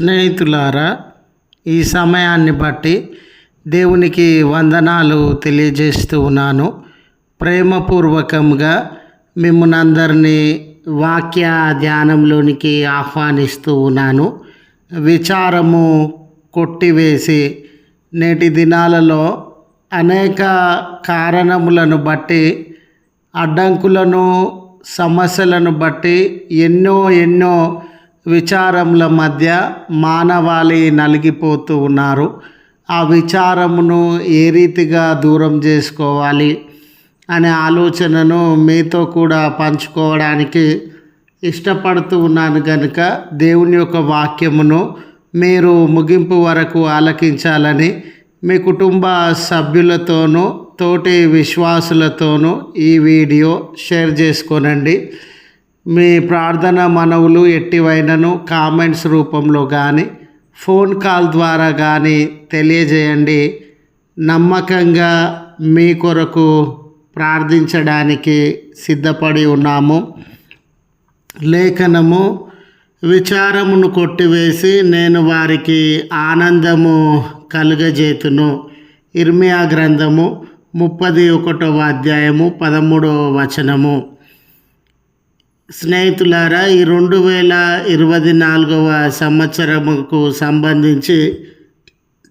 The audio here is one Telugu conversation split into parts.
స్నేహితులారా ఈ సమయాన్ని బట్టి దేవునికి వందనాలు తెలియజేస్తూ ఉన్నాను. ప్రేమపూర్వకంగా మిమ్మల్ని అందరినీ వాక్య ధ్యానంలోనికి ఆహ్వానిస్తూ ఉన్నాను. విచారము కొట్టివేసి నేటి దినాలలో అనేక కారణములను బట్టి అడ్డంకులను సమస్యలను బట్టి ఎన్నో ఎన్నో విచారముల మధ్య మానవాళి నలిగిపోతూ ఉన్నారు. ఆ విచారమును ఏ రీతిగా దూరం చేసుకోవాలి అనే ఆలోచనను మీతో కూడా పంచుకోవడానికి ఇష్టపడుతూ ఉన్నాను కనుక దేవుని యొక్క వాక్యమును మీరు ముగింపు వరకు ఆలకించాలని మీ కుటుంబ సభ్యులతోనూ తోటి విశ్వాసులతోనూ ఈ వీడియో షేర్ చేసుకోనండి. మీ ప్రార్థన మనవులు ఎట్టివైనను కామెంట్స్ రూపంలో కానీ ఫోన్ కాల్ ద్వారా కానీ తెలియజేయండి. నమ్మకంగా మీ కొరకు ప్రార్థించడానికి సిద్ధపడి ఉన్నాము. లేఖనము విచారమును కొట్టివేసి నేను వారికి ఆనందము కలుగజేతును. ఇర్మియా గ్రంథము ముప్పది ఒకటవ అధ్యాయము పదమూడవ వచనము. స్నేహితులారా ఈ రెండు వేల ఇరవై నాలుగవ సంవత్సరముకు సంబంధించి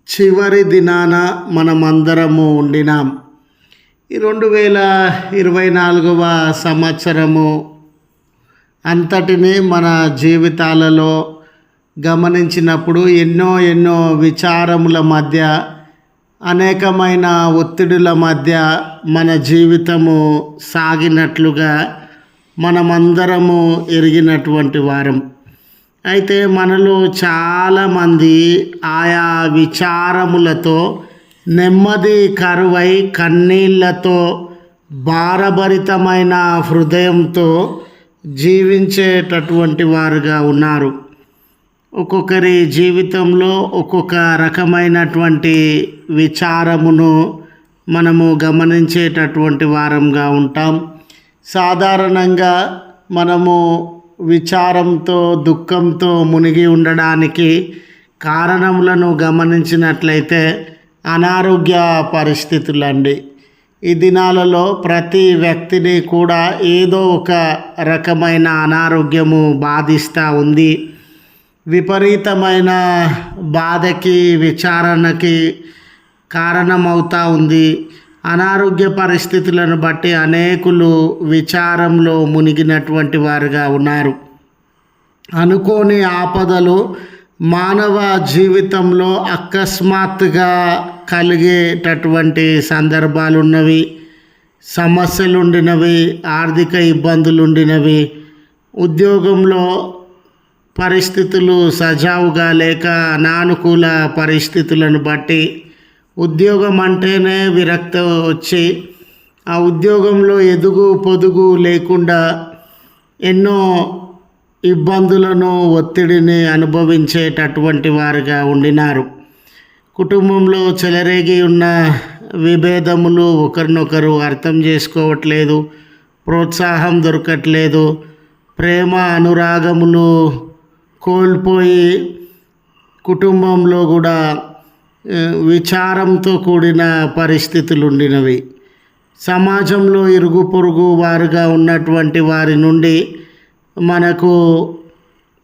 చివరి దినాన మనమందరము ఉండినాం. ఈ రెండు వేల ఇరవై నాలుగవ సంవత్సరము అంతటిని మన జీవితాలలో గమనించినప్పుడు ఎన్నో ఎన్నో విచారముల మధ్య అనేకమైన ఒత్తిడుల మధ్య మన జీవితము సాగినట్లుగా మనమందరము ఎరిగినటువంటి వారం. అయితే మనలో చాలామంది ఆయా విచారములతో నెమ్మది కరువై కన్నీళ్ళతో భారభరితమైన హృదయంతో జీవించేటటువంటి వారుగా ఉన్నారు. ఒక్కొక్కరి జీవితంలో ఒక్కొక్క రకమైనటువంటి విచారమును మనము గమనించేటటువంటి వారంగా ఉంటాం. సాధారణంగా మనము విచారంతో దుఃఖంతో మునిగి ఉండడానికి కారణములను గమనించినట్లయితే అనారోగ్య పరిస్థితులండి. ఈ దినాలలో ప్రతి వ్యక్తిని కూడా ఏదో ఒక రకమైన అనారోగ్యము బాధిస్తూ ఉంది. విపరీతమైన బాధకి విచారణకి కారణమవుతూ ఉంది. అనారోగ్య పరిస్థితులను బట్టి అనేకులు విచారంలో మునిగినటువంటి వారుగా ఉన్నారు. అనుకోని ఆపదలు మానవ జీవితంలో అకస్మాత్తుగా కలిగేటటువంటి సందర్భాలు ఉన్నవి సమస్యలు ఉండినవి ఆర్థిక ఇబ్బందులు ఉండినవి ఉద్యోగంలో పరిస్థితులు సజావుగా లేక అనానుకూల పరిస్థితులను బట్టి ఉద్యోగం అంటేనే విరక్తి వచ్చి ఆ ఉద్యోగంలో ఎదుగు పొదుగు లేకుండా ఎన్నో ఇబ్బందులను ఒత్తిడిని అనుభవించేటటువంటి వారుగా ఉండినారు. కుటుంబంలో చెలరేగి ఉన్న విభేదములు ఒకరినొకరు అర్థం చేసుకోవట్లేదు ప్రోత్సాహం దొరకట్లేదు ప్రేమ అనురాగములు కోల్పోయి కుటుంబంలో కూడా విచారంతో కూడిన పరిస్థితులు ఉండినవి సమాజంలో ఇరుగు పొరుగు వారుగా ఉన్నటువంటి వారి నుండి మనకు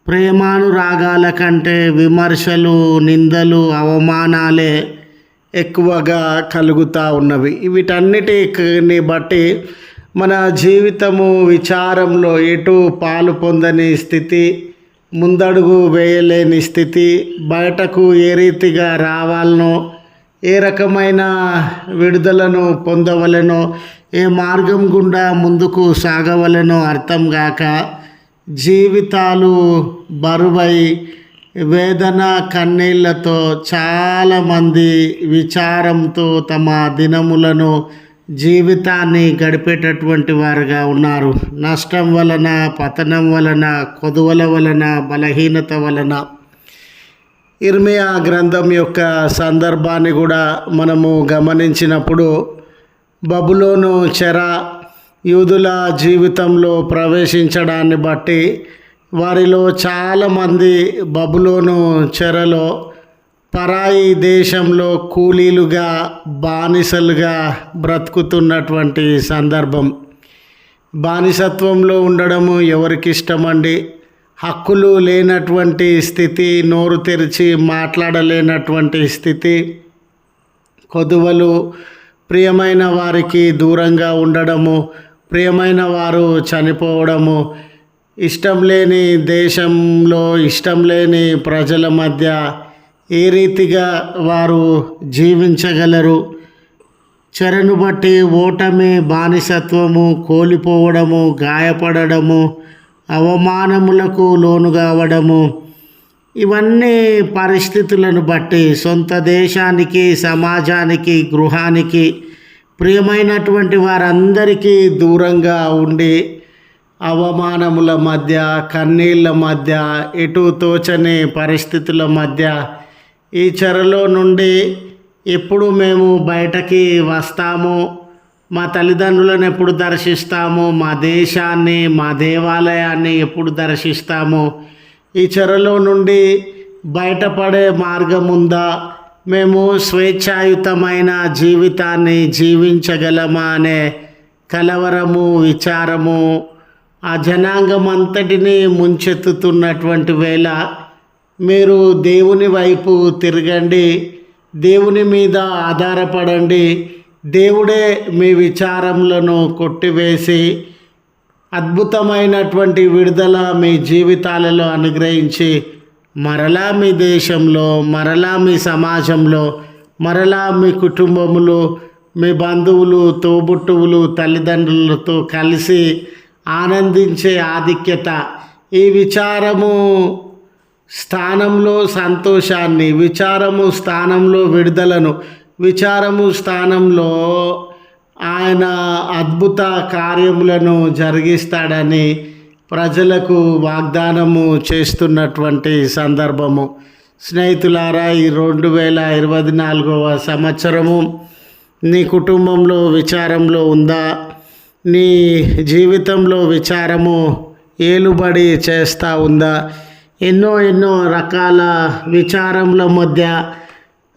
ప్రేమానురాగాల కంటే విమర్శలు నిందలు అవమానాలే ఎక్కువగా కలుగుతూ ఉన్నవి. వీటన్నిటిని బట్టి మన జీవితము విచారంలో ఎటు పాలు పొందని స్థితి ముందడుగు వేయలేని స్థితి బయటకు ఏ రీతిగా రావాలనో ఏ రకమైన విడుదలను పొందవలెనో ఏ మార్గం గుండా ముందుకు సాగవలెనో అర్థం కాక జీవితాలు బరువై వేదన కన్నీళ్ళతో చాలామంది విచారంతో తమ దినములను జీవితాన్ని గడిపేటటువంటి వారుగా ఉన్నారు. నష్టం వలన పతనం వలన కొదువల వలన బలహీనత వలన. ఇర్మియా గ్రంథం యొక్క సందర్భాన్ని కూడా మనము గమనించినప్పుడు బబులోను చెర యూదుల జీవితంలో ప్రవేశించడాన్ని బట్టి వారిలో చాలామంది బబులోను చెరలో పరాయి దేశంలో కూలీలుగా బానిసలుగా బ్రతుకుతున్నటువంటి సందర్భం. బానిసత్వంలో ఉండడము ఎవరికి ఇష్టమండి హక్కులు లేనటువంటి స్థితి నోరు తెరిచి మాట్లాడలేనటువంటి స్థితి. కొదువలు ప్రియమైన వారికి దూరంగా ఉండడము ప్రియమైన వారు చనిపోవడము ఇష్టం లేని దేశంలో ఇష్టం లేని ప్రజల మధ్య ఏ రీతిగా వారు జీవించగలరు? చెరను బట్టి ఓటమి బానిసత్వము కోల్పోవడము గాయపడడము అవమానములకు లోను కావడము ఇవన్నీ పరిస్థితులను బట్టి సొంత దేశానికి సమాజానికి గృహానికి ప్రియమైనటువంటి వారందరికీ దూరంగా ఉండి అవమానముల మధ్య కన్నీళ్ళ మధ్య ఎటు తోచని పరిస్థితుల మధ్య ఈ చెరలో నుండి ఎప్పుడు మేము బయటకి వస్తాము మా తల్లిదండ్రులను ఎప్పుడు దర్శిస్తాము మా దేశాన్ని మా దేవాలయాన్ని ఎప్పుడు దర్శిస్తాము ఈ చెరలో నుండి బయటపడే మార్గం ఉందా? మేము స్వేచ్ఛాయుతమైన జీవితాన్ని జీవించగలమా అనే కలవరము విచారము ఆ జనాంగం అంతటిని ముంచెత్తుతున్నటువంటి వేళ మీరు దేవుని వైపు తిరగండి దేవుని మీద ఆధారపడండి దేవుడే మీ విచారములను కొట్టివేసి అద్భుతమైనటువంటి విడుదల మీ జీవితాలలో అనుగ్రహించి మరలా మీ దేశంలో మరలా మీ సమాజంలో మరలా మీ కుటుంబములు మీ బంధువులు తోబుట్టువులు తల్లిదండ్రులతో కలిసి ఆనందించే ఆధిక్యత ఈ విచారము స్థానంలో సంతోషాన్ని విచారము స్థానంలో విడుదలను విచారము స్థానంలో ఆయన అద్భుత కార్యములను జరిగిస్తాడని ప్రజలకు వాగ్దానము చేస్తున్నటువంటి సందర్భము. స్నేహితులారా ఈ రెండు వేల ఇరవై నాలుగవ సంవత్సరము నీ కుటుంబంలో విచారంలో ఉందా? నీ జీవితంలో విచారము ఏలుబడి చేస్తూ ఉందా? ఎన్నో ఎన్నో రకాల విచారముల మధ్య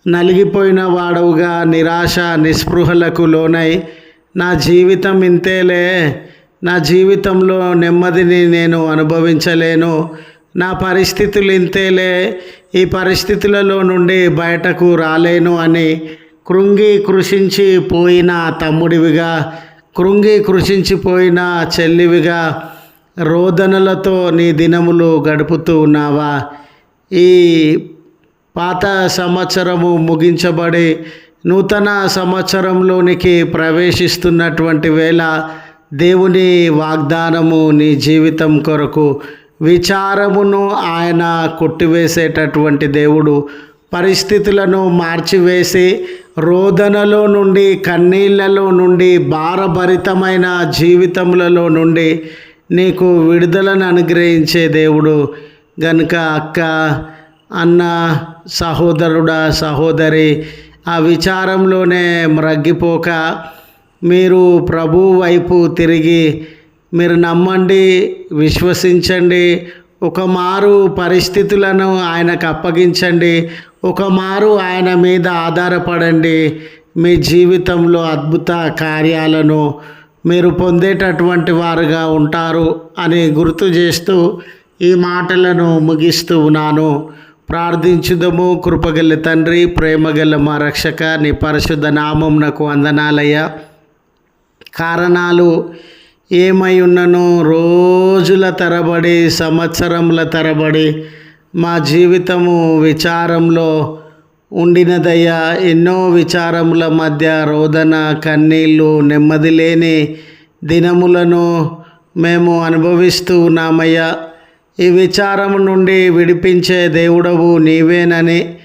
నలిగిపోయిన వాడవుగా నిరాశ నిస్పృహలకు లోనై నా జీవితం ఇంతేలే. నా జీవితంలో నెమ్మదిని నేను అనుభవించలేను. నా పరిస్థితులు ఇంతేలే. ఈ పరిస్థితులలో నుండి బయటకు రాలేను అని కృంగి కృషించి పోయిన తమ్ముడివిగా కృంగి కృషించిపోయిన చెల్లివిగా రోదనలతో నీ దినములు గడుపుతూ ఉన్నావా? ఈ పాత సంవత్సరము ముగించబడి నూతన సంవత్సరంలోనికి ప్రవేశిస్తున్నటువంటి వేళ దేవుని వాగ్దానము నీ జీవితం కొరకు విచారమును ఆయన కొట్టివేసేటటువంటి దేవుడు పరిస్థితులను మార్చివేసి రోదనలో నుండి కన్నీళ్ళలో నుండి భారభరితమైన జీవితములలో నుండి నీకు విడుదలను అనుగ్రహించే దేవుడు గనుక అక్క అన్న సహోదరుడా సహోదరి ఆ విచారంలోనే మ్రగ్గిపోక మీరు ప్రభు వైపు తిరిగి మీరు నమ్మండి విశ్వసించండి ఒక మారు పరిస్థితులను ఆయనకు అప్పగించండి ఒక మారు ఆయన మీద ఆధారపడండి మీ జీవితంలో అద్భుత కార్యాలను మీరు పొందేటటువంటి వారుగా ఉంటారు అని గుర్తు చేస్తూ ఈ మాటలను ముగిస్తూ ఉన్నాను. ప్రార్థించుదము కృపగల తండ్రి ప్రేమగల మా రక్షక నీ పరిశుద్ధ నామం నాకు వందనాలయ్యా. కారణాలు ఏమై ఉన్నను రోజుల తరబడి సంవత్సరముల తరబడి మా జీవితము విచారంలో ఉండినదయ్యా ఎన్నో విచారముల మధ్య రోదన కన్నీళ్ళు నెమ్మది లేని దినములను మేము అనుభవిస్తూ ఉన్నామయ్యా. ఈ విచారము నుండి విడిపించే దేవుడవు నీవేనని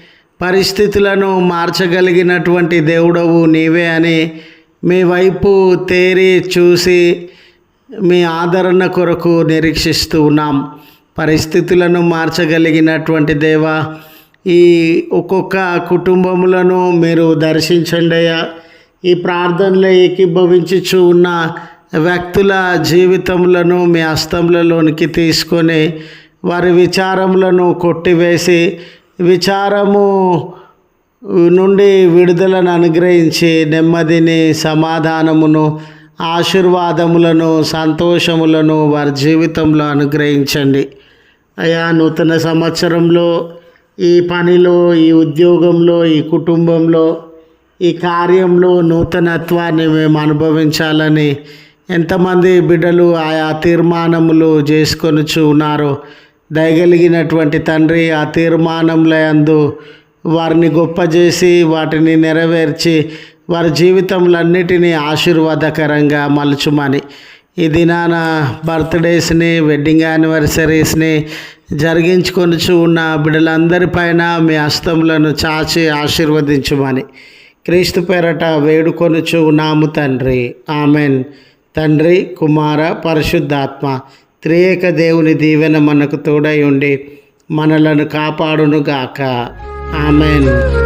పరిస్థితులను మార్చగలిగినటువంటి దేవుడవు నీవే అని మీ వైపు తేరి చూసి మీ ఆదరణ కొరకు నిరీక్షిస్తూ ఉన్నాం. పరిస్థితులను మార్చగలిగినటువంటి దేవా ఈ ఒక్కొక్క కుటుంబములను మీరు దర్శించండి అయ్యా ఈ ప్రార్థనలో ఏకీభవించుచు ఉన్న వ్యక్తుల జీవితములను మీ హస్తములలోనికి తీసుకొని వారి విచారములను కొట్టివేసి విచారము నుండి విడుదలను అనుగ్రహించి నెమ్మదిని సమాధానమును ఆశీర్వాదములను సంతోషములను వారి జీవితంలో అనుగ్రహించండి. అయా నూతన సంవత్సరంలో ఈ పనిలో ఈ ఉద్యోగంలో ఈ కుటుంబంలో ఈ కార్యంలో నూతనత్వాన్ని మేము అనుభవించాలని ఎంతమంది బిడ్డలు ఆయా తీర్మానములు చేసుకొనుచు ఉన్నారో దయగలిగినటువంటి తండ్రి ఆ తీర్మానముల అందు వారిని గొప్ప చేసి వాటిని నెరవేర్చి వారి జీవితంలన్నిటినీ ఆశీర్వాదకరంగా మలుచుమని. ఈ దినాన బర్త్డేస్ని వెడ్డింగ్ యానివర్సరీస్ని జరిగించుకొనుచు ఉన్న బిడ్డలందరిపైన మీ హస్తములను చాచి ఆశీర్వదించుమని క్రీస్తు పేరట వేడుకొనుచు ఉన్నాము తండ్రి. ఆమెన్. తండ్రి కుమార పరిశుద్ధాత్మ త్రియేక దేవుని దీవెన మనకు తోడై ఉండి మనలను కాపాడునుగాక. ఆమెన్.